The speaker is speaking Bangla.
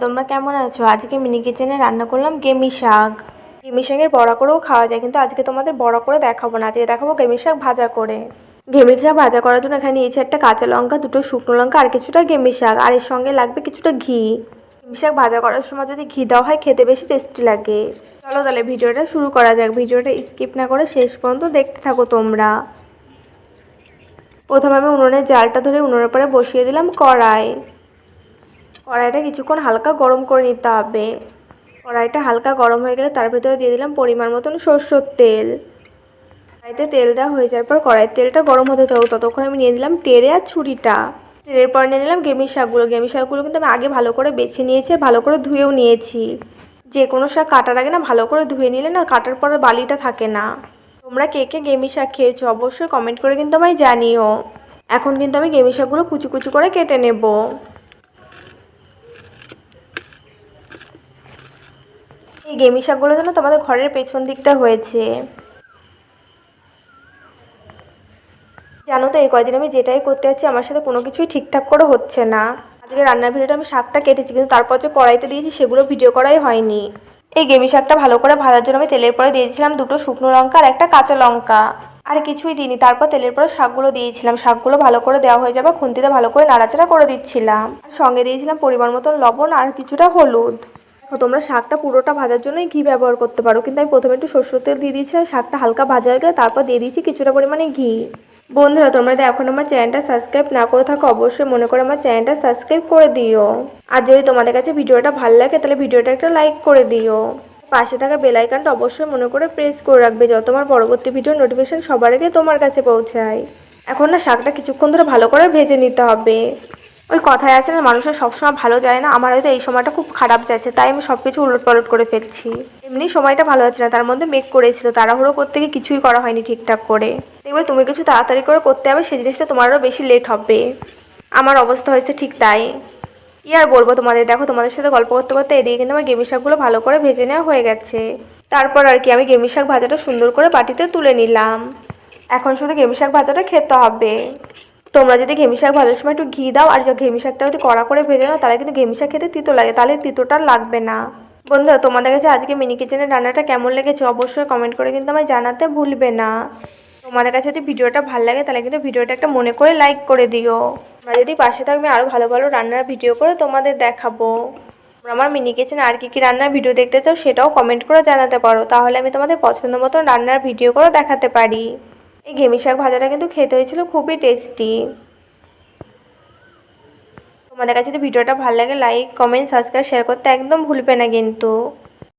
তোমরা কেমন আছো? আজকে মিনি কিচেনে রান্না করলাম গেমি শাক। গেমি শাকের বড়া করেও খাওয়া যায়, কিন্তু আজকে তোমাদের বড়া করে দেখাবো না, আজকে দেখাবো গেমি শাক ভাজা করে। গেমির শাক ভাজা করার জন্য এখানে নিয়েছি একটা কাঁচা লঙ্কা, দুটো শুকনো লঙ্কা, আর কিছুটা গেমি শাক, আর এর সঙ্গে লাগবে কিছুটা ঘি। গেমি শাক ভাজা করার সময় যদি ঘি দেওয়া হয়, খেতে বেশি টেস্টি লাগে। চলো তাহলে ভিডিওটা শুরু করা যাক, ভিডিওটা স্কিপ না করে শেষ পর্যন্ত দেখতে থাকো তোমরা। প্রথমে আমি উনুনের জালটা ধরে উনুনের পরে বসিয়ে দিলাম কড়াই। কড়াইটা কিছুক্ষণ হালকা গরম করে নিতে হবে। কড়াইটা হালকা গরম হয়ে গেলে তার ভিতরে দিয়ে দিলাম পরিমাণ মতন সরষের তেল। কড়াইতে তেল দেওয়া হয়ে যাওয়ার পর কড়াইয়ের তেলটা গরম হতে থাকুক, ততক্ষণ আমি নিয়ে দিলাম টেরে আর ছুরিটা। টেরের পর নিয়ে নিলাম গেমির শাকগুলো। গেমির শাকগুলো কিন্তু আমি আগে ভালো করে বেছে নিয়েছি ভালো করে ধুয়েও নিয়েছি। যে কোনো শাক কাটার আগে না ভালো করে ধুয়ে নিলে না কাটার পর বালিটা থাকে না। তোমরা কে কে গেমি শাক খেয়েছো অবশ্যই কমেন্ট করে কিন্তু আমায় জানিও। এখন কিন্তু আমি গেমি শাকগুলো কুচি কুচি করে কেটে নেব। এই গেমি শাকগুলো যেন তোমাদের ঘরের পেছন দিকটা হয়েছে। জানো তো, এই কয়দিন আমি যেটাই করতে যাচ্ছি, আমার সাথে কোনো কিছুই ঠিকঠাক করে হচ্ছে না। আজকে রান্নার ভিডিওটা আমি শাকটা কেটেছি, কিন্তু তারপর যে কড়াইতে দিয়েছি, সেগুলো ভিডিও করাই হয়নি। এই গেমি শাকটা ভালো করে ভাজার জন্য আমি তেলের পরে দিয়েছিলাম দুটো শুকনো লঙ্কা আর একটা কাঁচা লঙ্কা। আর কিছুই দিইনি, তারপর তেলের পরে শাকগুলো দিয়েছিলাম। শাকগুলো ভালো করে দেওয়া হয়ে যাবে, খুন্তিতে ভালো করে নাড়াচাড়া করে দিচ্ছিলাম। সঙ্গে দিয়েছিলাম পরিমাণ মতন লবণ আর কিছুটা হলুদ। তোমরা শাকটা পুরোটা ভাজার জন্যই ঘি ব্যবহার করতে পারো। কিন্তু আমি প্রথমে একটু সরষের তেল দিয়ে দিয়েছি আর শাকটা হালকা ভাজা হয়ে গেলে তারপর দিয়ে দিয়েছি কিছুটা পরিমাণে ঘি। বন্ধুরা, তোমরা যদি এখন আমার চ্যানেলটা সাবস্ক্রাইব না করে থাকো, অবশ্যই মনে করে আমার চ্যানেলটা সাবস্ক্রাইব করে দিও। আর যদি তোমাদের কাছে ভিডিওটা ভালো লাগে, তাহলে ভিডিওটা একটা লাইক করে দিও। পাশে থাকা বেল আইকনটা অবশ্যই মনে করে প্রেস করে রাখবে, যত আমার পরবর্তী ভিডিও নোটিফিকেশন সবার আগে তোমার কাছে পৌঁছায়। এখন না শাকটা কিছুক্ষণ ধরে ভালো করে ভেজে নিতে হবে। ওই কথায় আছে না, মানুষের সবসময় ভালো যায় না। আমার হয়তো এই সময়টা খুব খারাপ যাচ্ছে, তাই আমি সব কিছু উলট পালট করে ফেলছি। এমনি সময়টা ভালো যাচ্ছে না, তার মধ্যে মেঘ করেছিল, তাড়াহুড়ো করতে গিয়ে কিছুই করা হয়নি ঠিকঠাক করে। দেখবে তুমি কিছু তাড়াতাড়ি করে করতে হবে সেই জিনিসটা তোমারও বেশি লেট হবে। আমার অবস্থা হয়েছে ঠিক তাই। কি আর বলব তোমাদের, দেখো তোমাদের সাথে গল্প করতে করতে এদিকে কিন্তু আমার গেমি শাকগুলো ভালো করে ভেজে নেওয়া হয়ে গেছে। তারপর আর কি, আমি গেমি শাক ভাজাটা সুন্দর করে বাটিতে তুলে নিলাম। এখন শুধু গেমি শাক ভাজাটা খেতে হবে। তোমরা যদি ঘেমি শাক ভাজার সময় একটু ঘি দাও, আর ঘেমি শাকটা যদি কড়া করে ভেজে নাও তাহলে কিন্তু ঘেমি শাক খেতে তিতো লাগে, তাহলে তিতোটা লাগবে না। বন্ধুরা, তোমাদের কাছে আজকে মিনি কিচেনের রান্নাটা কেমন লেগেছে অবশ্যই কমেন্ট করে কিন্তু আমায় জানাতে ভুলবে না। তোমাদের কাছে যদি ভিডিওটা ভালো লাগে, তাহলে কিন্তু ভিডিওটা একটা মনে করে লাইক করে দিও। তোমরা যদি পাশে থাকবে আরও ভালো ভালো রান্নার ভিডিও করে তোমাদের দেখাবো। আমার মিনি কিচেনে আর কী কী রান্নার ভিডিও দেখতে চাও, সেটাও কমেন্ট করে জানাতে পারো। তাহলে আমি তোমাদের পছন্দ মতন রান্নার ভিডিও করে দেখাতে পারি। এই ঘেমি শাক ভাজাটা কিন্তু খেতে হয়েছিল, খুবই টেস্টি তোমাদের কাছে যদি ভিডিওটা ভালো লাগে লাইক কমেন্ট সাবস্ক্রাইব শেয়ার করতে একদম ভুলবে না কিন্তু।